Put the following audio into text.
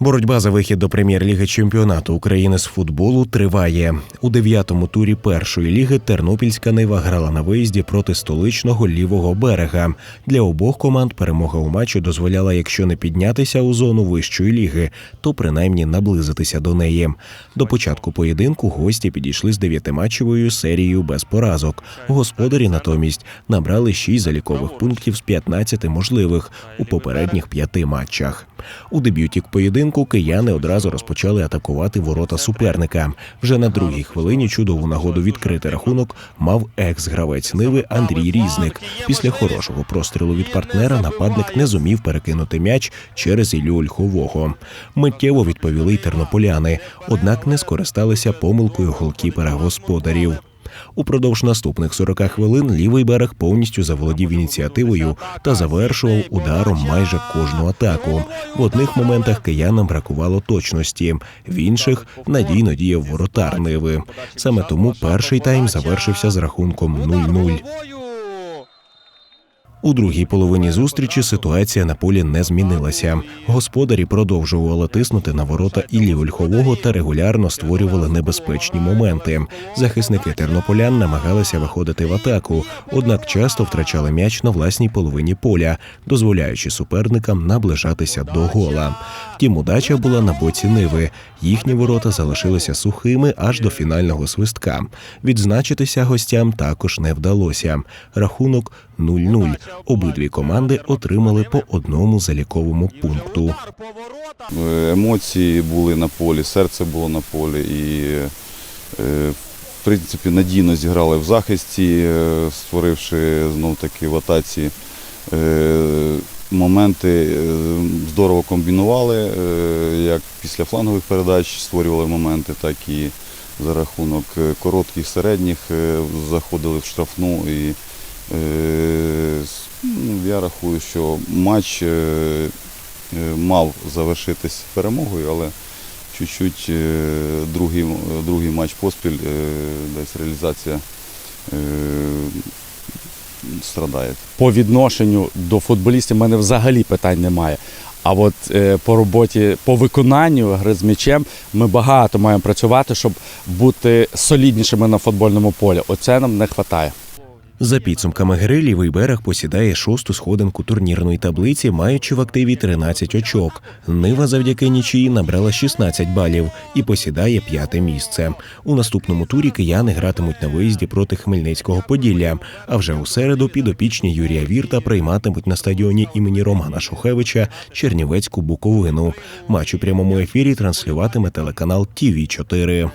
Боротьба за вихід до прем'єр-ліги чемпіонату України з футболу триває у дев'ятому турі першої ліги. Тернопільська Нива грала на виїзді проти столичного лівого берега. Для обох команд перемога у матчі дозволяла, якщо не піднятися у зону вищої ліги, то принаймні наблизитися до неї. До початку поєдинку гості підійшли з дев'ятиматчевою серією без поразок. Господарі натомість набрали шість залікових пунктів з 15 можливих у попередніх п'яти матчах. У дебюті к поєдинку кияни одразу розпочали атакувати ворота суперника. Вже на другій хвилині чудову нагоду відкрити рахунок мав екс-гравець Ниви Андрій Різник. Після хорошого прострілу від партнера нападник не зумів перекинути м'яч через Іллю Ольхового. Миттєво відповіли й тернополяни, однак не скористалися помилкою голкіпера господарів. Упродовж наступних 40 хвилин лівий берег повністю заволодів ініціативою та завершував ударом майже кожну атаку. В одних моментах киянам бракувало точності, в інших надійно діяв воротар Ниви. Саме тому перший тайм завершився з рахунком 0-0. У другій половині зустрічі ситуація на полі не змінилася. Господарі продовжували тиснути на ворота Іллі Ольхового та регулярно створювали небезпечні моменти. Захисники тернополян намагалися виходити в атаку, однак часто втрачали м'яч на власній половині поля, дозволяючи суперникам наближатися до гола. Втім, удача була на боці Ниви. Їхні ворота залишилися сухими аж до фінального свистка. Відзначитися гостям також не вдалося. Рахунок 0-0. Обидві команди отримали по одному заліковому пункту. Е, Емоції були на полі, серце було на полі і, е, в принципі, надійно зіграли в захисті, е, створивши знов таки в атаці моменти, здорово комбінували, як після флангових передач створювали моменти, так і за рахунок коротких, середніх заходили в штрафну. І, я рахую, що матч е, е, мав завершитись перемогою, але чуть-чуть е, другий, другий матч поспіль, десь реалізація страдає. по відношенню до футболістів в мене взагалі питань немає. А от по роботі, по виконанню гри з м'ячем ми багато маємо працювати, щоб бути соліднішими на футбольному полі. Оце нам не вистачає. За підсумками гри лівий берег посідає шосту сходинку турнірної таблиці, маючи в активі 13 очок. Нива завдяки нічиї набрала 16 балів і посідає п'яте місце. У наступному турі кияни гратимуть на виїзді проти Хмельницького Поділля. А вже у середу підопічні Юрія Вірта прийматимуть на стадіоні імені Романа Шухевича Чернівецьку Буковину. Матч у прямому ефірі транслюватиме телеканал ТІВІ 4